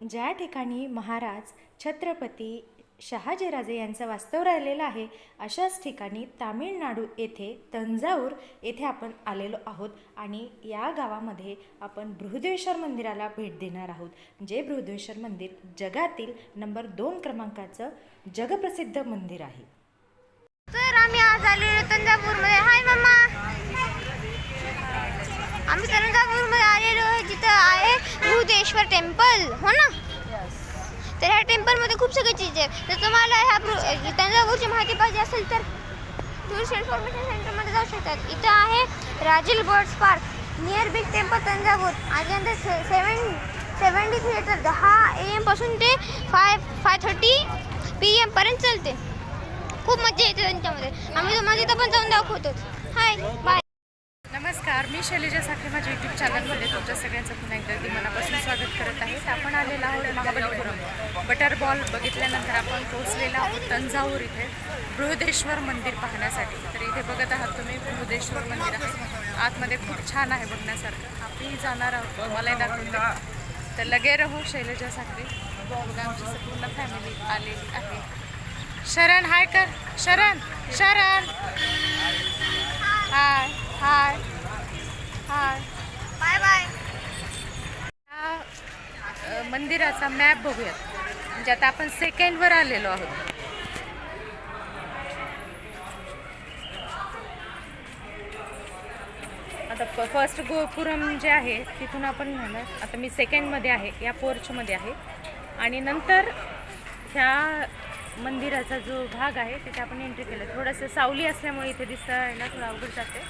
ज्या ठिकाणी महाराज छत्रपती शहाजीराजे यांचं वास्तव राहिलेलं आहे अशाच ठिकाणी तामिळनाडू येथे तंजाऊर येथे आपण आलेलो आहोत आणि या गावामध्ये आपण बृहदेश्वर मंदिराला भेट देणार आहोत. जे बृहदेश्वर मंदिर जगातील नंबर दोन क्रमांकाचं जगप्रसिद्ध मंदिर आहे. तर आम्ही आज आलेलो तंजापूरमध्ये हाय मम्मा आम्ही तंजापूरमध्ये आलेलो आहे जिथं आहे भूतेश्वर टेम्पल हो ना? तर ह्या टेम्पलमध्ये खूप सगळे चीज आहे. तर तुम्हाला ह्या बृ- माहिती पाहिजे असेल तर टुरिस्ट इन्फॉर्मेशन सेंटरमध्ये जाऊ शकतात. इथं आहे Rajali birds park near big temple Thanjavur आजनंतर से सेवन सेवन्टी थिएटर दहा ए एमपासून ते फाय फाय थर्टी पी एमपर्यंत चालते. खूप मजा येते त्यांच्यामध्ये. आम्ही तुम्हाला तिथं पण जाऊन दाखवतो. हाय बाय नमस्कार मी शैलेजासाठी साठे माझ्या यूट्यूब चॅनलमध्ये तुमच्या सगळ्यांचं पुन्हा एकदा अगदी मनापासून स्वागत करत आहे. आपण आलेलो आहोत महाबलीपुरम. बटर बॉल बघितल्यानंतर आपण पोहोचलेलो आहोत तंजावूर इथे. बृहदेश्वर मंदिर पाहण्यासाठी. तर इथे बघत आहात तुम्ही बृहदेश्वर मंदिर आहे. आतमध्ये खूप छान आहे बघण्यासारखं. आम्ही जाणार आहोत मलाही दाखवून तर लगे रहो शैलेजा साखरे आमची पूर्ण फॅमिली आलेली आहे. शरण हाय कर. शरण शरण. हाय. बाय बाय अ, मंदिराचा मॅप बघूयात. म्हणजे आता आपण सेकंडवर आलेलो आहोत. आता फर्स्ट गोपुरम जे आहे तिथून आपण म्हणणार आता मी सेकंडमध्ये आहे या पोर्चमध्ये आहे. आणि नंतर ह्या मंदिराचा जो भाग आहे तिथे आपण एंट्री केलं. थोडंसं सावली असल्यामुळे इथे दिसायला थोडं अवघड जाते.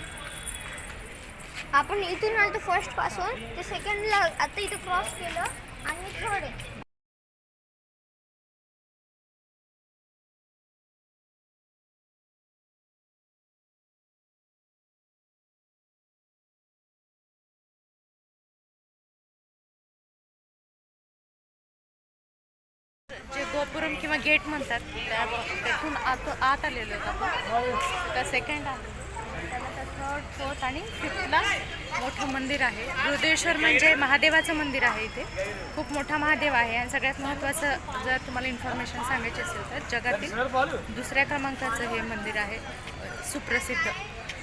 आपण इथून आलो फर्स्टपासून ते सेकंडला आता इथं क्रॉस केलं आणि थर्ड आहे. जे गोपुरम किंवा गेट म्हणतात त्या तेथून आत आत आलेलो आहेत आपण. त्या सेकंड आलो. त्यानंतर थर्ड फोर्थ आणि फिफ्थला मोठं मंदिर आहे. रुद्रेश्वर म्हणजे महादेवाचं मंदिर आहे इथे. खूप मोठा महादेव आहे आणि सगळ्यात महत्त्वाचं जर तुम्हाला इन्फॉर्मेशन सांगायची असेल तर जगातील दुसऱ्या क्रमांकाचं हे मंदिर आहे सुप्रसिद्ध.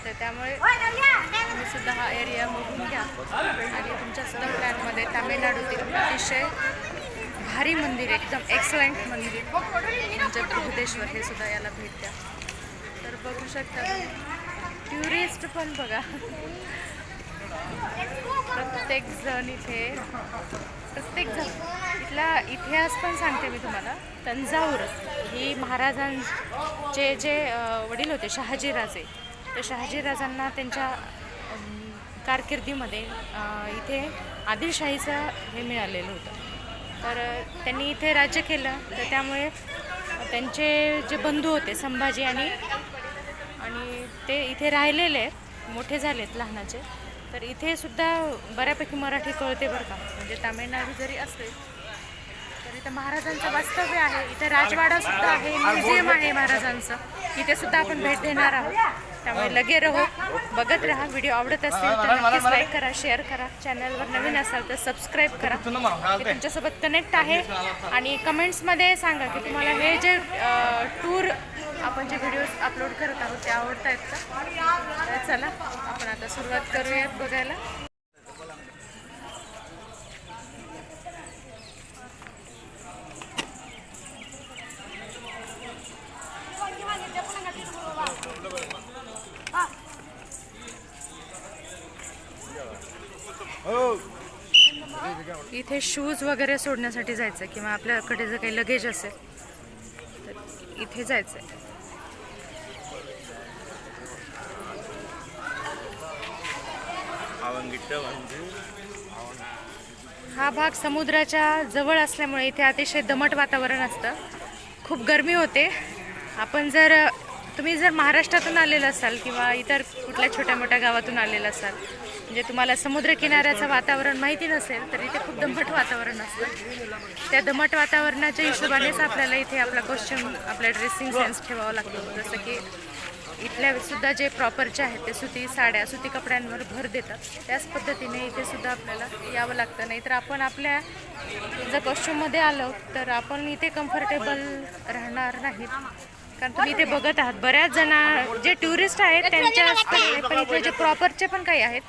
तर त्यामुळे तुम्ही सुद्धा हा एरिया बघून घ्या. आणि तुमच्या सुद्धा प्लॅनमध्ये तामिळनाडूतील अतिशय भारी मंदिर एकदम एक्सलंट मंदिर. म्हणजे बृहदेश्वर हे सुद्धा याला भेट द्या. तर बघू शकता. टुरिस्ट पण बघा. प्रत्येक जण इथे प्रत्येक जण. इथला इतिहास पण सांगते मी तुम्हाला. तंजावूर ही महाराजांचे जे वडील होते शहाजीराजे तर शहाजीराजांना त्यांच्या कारकिर्दीमध्ये इथे आदिलशाहीचं हे मिळालेलं होतं. तर त्यांनी इथे राज्य केलं तर त्यामुळे त्यांचे जे बंधू होते संभाजी आणि आणि ते इथे राहिलेले आहेत मोठे झालेत लहानाचे. तर इथे सुद्धा बऱ्यापैकी मराठी कळते बरं का. म्हणजे तामिळनाडू जरी असते तर इथं महाराजांचं वास्तव्य आहे. इथं राजवाडा सुद्धा आहे म्युझियम आहे महाराजांचं. इथे सुद्धा आपण भेट देणार आहोत. त्यामुळे लगे राहो बघत राहा व्हिडिओ आवडत असेल तर नक्कीच लाईक करा शेअर करा. चॅनलवर नवीन असाल तर सबस्क्राईब करा. मी तुमच्यासोबत कनेक्ट आहे. आणि कमेंट्समध्ये सांगा की तुम्हाला हे जे टूर आपण जे व्हिडिओज अपलोड करत आहोत ते आवडत आहेत का चला आपण आता सुरुवात करूयात बघायला. इथे शूज वगैरे सोडण्यासाठी जायचं किंवा आपल्याकडे जर काही लगेज असेल तर इथे जायचं आहे म्हणजे हा भाग समुद्राच्या जवळ असल्यामुळे इथे अतिशय दमट वातावरण असतं. खूप गरमी होते. आपण जर तुम्ही जर महाराष्ट्रातून आलेलं असाल किंवा इतर कुठल्या छोट्या मोठ्या गावातून आलेलं असाल म्हणजे तुम्हाला समुद्रकिनाऱ्याचं वातावरण माहिती नसेल तर इथे खूप दमट वातावरण असतं. त्या दमट वातावरणाच्या हिशोबानेच आपल्याला इथे आपला कॉस्ट्युम आपला ड्रेसिंग सेन्स ठेवावा लागतो. जसं की इथल्या सुद्धा जे प्रॉपरचे आहेत ते सुती साड्या सुती कपड्यांवर भर देतात. त्याच पद्धतीने इथे सुद्धा आपल्याला यावं लागतं. नाहीतर आपण आपल्या जर कॉस्ट्युममध्ये आलो तर आपण इथे कम्फर्टेबल राहणार नाहीत. कारण तुम्ही इथे बघत आहात. बऱ्याच जण जे टुरिस्ट आहेत त्यांच्या पण इथे जे प्रॉपरचे पण काही आहेत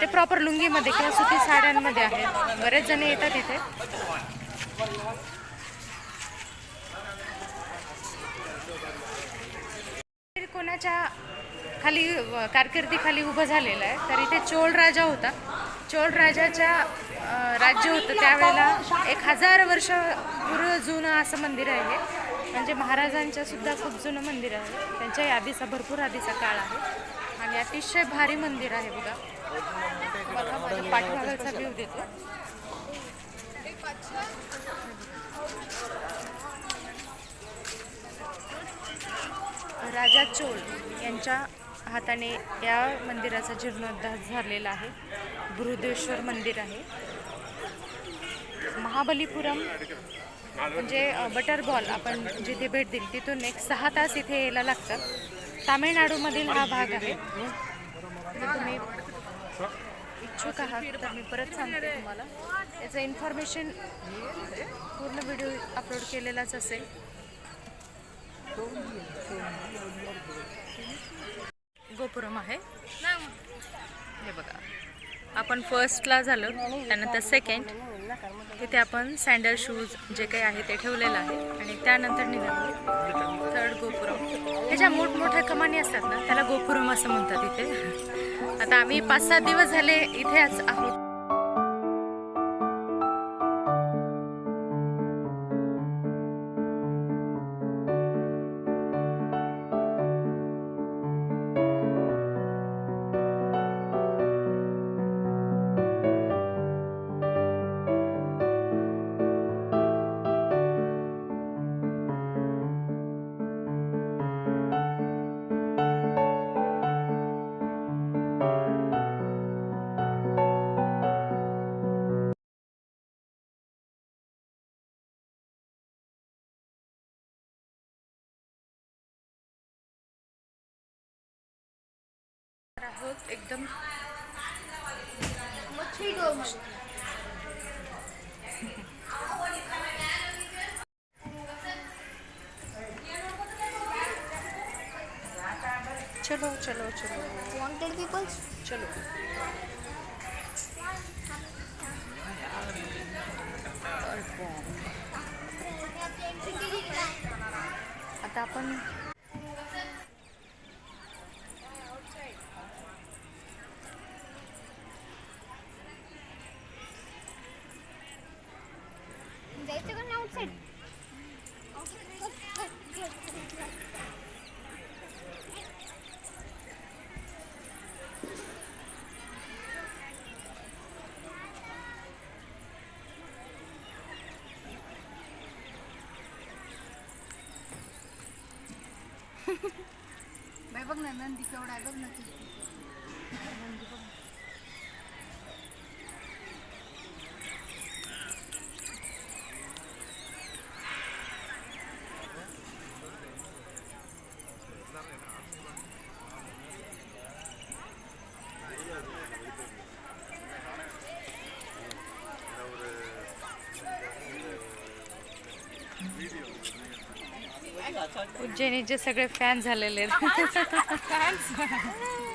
ते प्रॉपर लुंगीमध्ये किंवा सुती साड्यांमध्ये आहेत. बरेच जण येतात इथे. राजाच्या खाली कारकिर्दीखाली उभं झालेलं आहे. तर इथे चोळ राजा होता. चोळ राजाच्या राज्य होतं. त्यावेळेला एक हजार वर्ष पूर्व जुनं असं मंदिर आहे म्हणजे महाराजांच्या सुद्धा खूप जुनं मंदिर आहे. त्यांच्या आधीचा भरपूर आधीचा काळ आहे. आणि अतिशय भारी मंदिर आहे बघा. बघा माझ्या पाठीमागाचा व्ह्यू देतो. राजा चोल यांच्या हाताने या मंदिराचा जीर्णोद्धार झालेला आहे. बृहदेश्वर मंदिर आहे. महाबलीपुरम म्हणजे बटर बॉल आपण जिथे भेट दिली तिथून एक सहा तास इथे यायला लागतात. तामिळनाडूमधील हा भाग आहे. तुम्ही इच्छुक आहात तर मी परत सांगते तुम्हाला. याचं इन्फॉर्मेशन पूर्ण व्हिडिओ अपलोड केलेलाच असेल. गोपुरम आहे. हे बघा. आपण फर्स्टला झालो त्यानंतर सेकंड तिथे आपण सँडल शूज जे काही आहे ते ठेवलेलं आहे. आणि त्यानंतर निघालो. थर्ड गोपुरम. हे ज्या मोठमोठ्या कमानी असतात ना त्याला गोपुरम असं म्हणतात इथे. आता आम्ही पाच सात दिवस झाले इथेच आहोत. आहोत एकदम चलो चलो चलो। वॉन्टेड पीपल्स चलो। आता आपण बाय बघ ना नंदी केवढा आहे बघ ना ती उज्जैनीचे सगळे फॅन झालेले आहेत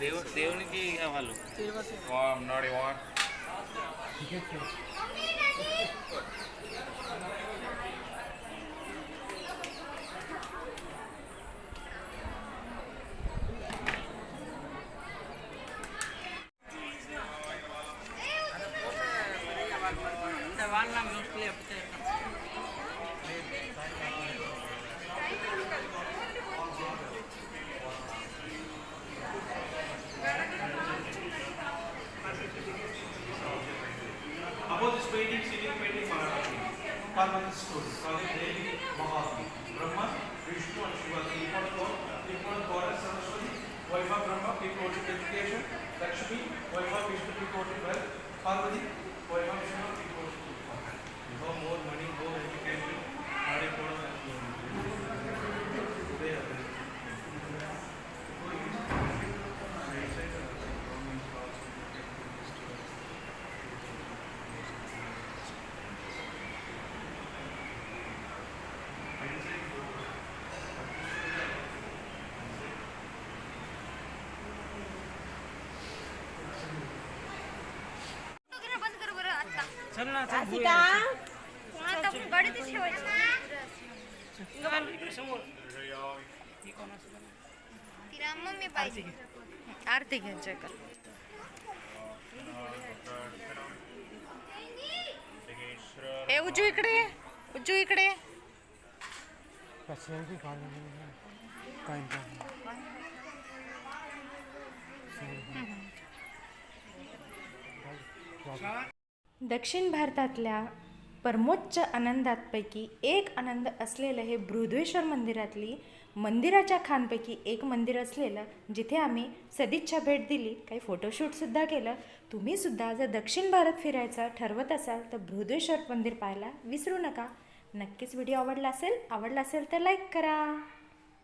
దేవు- దేవునికి వాళ్ళు నాడు About permanent story, Project Devi Mahatma, Brahma, Vishnu and Shiva, the important God, the important goddess Saraswati, wife of Brahma, people devoted education. Lakshmi, wife of Vishnu, पाहिजे आरती घ्यायची का ए उजू इकडे. उजू इकडे ये. दक्षिण भारतातल्या परमोच्च आनंदांपैकी एक आनंद असलेलं हे बृहदेश्वर मंदिरातली मंदिराच्या खानपैकी एक मंदिर असलेलं जिथे आम्ही सदिच्छा भेट दिली काही फोटोशूटसुद्धा केलं. तुम्हीसुद्धा जर दक्षिण भारत फिरायचं ठरवत असाल तर बृहदेश्वर मंदिर पाहायला विसरू नका. नक्कीच व्हिडिओ आवडला असेल आवडला असेल तर लाईक करा.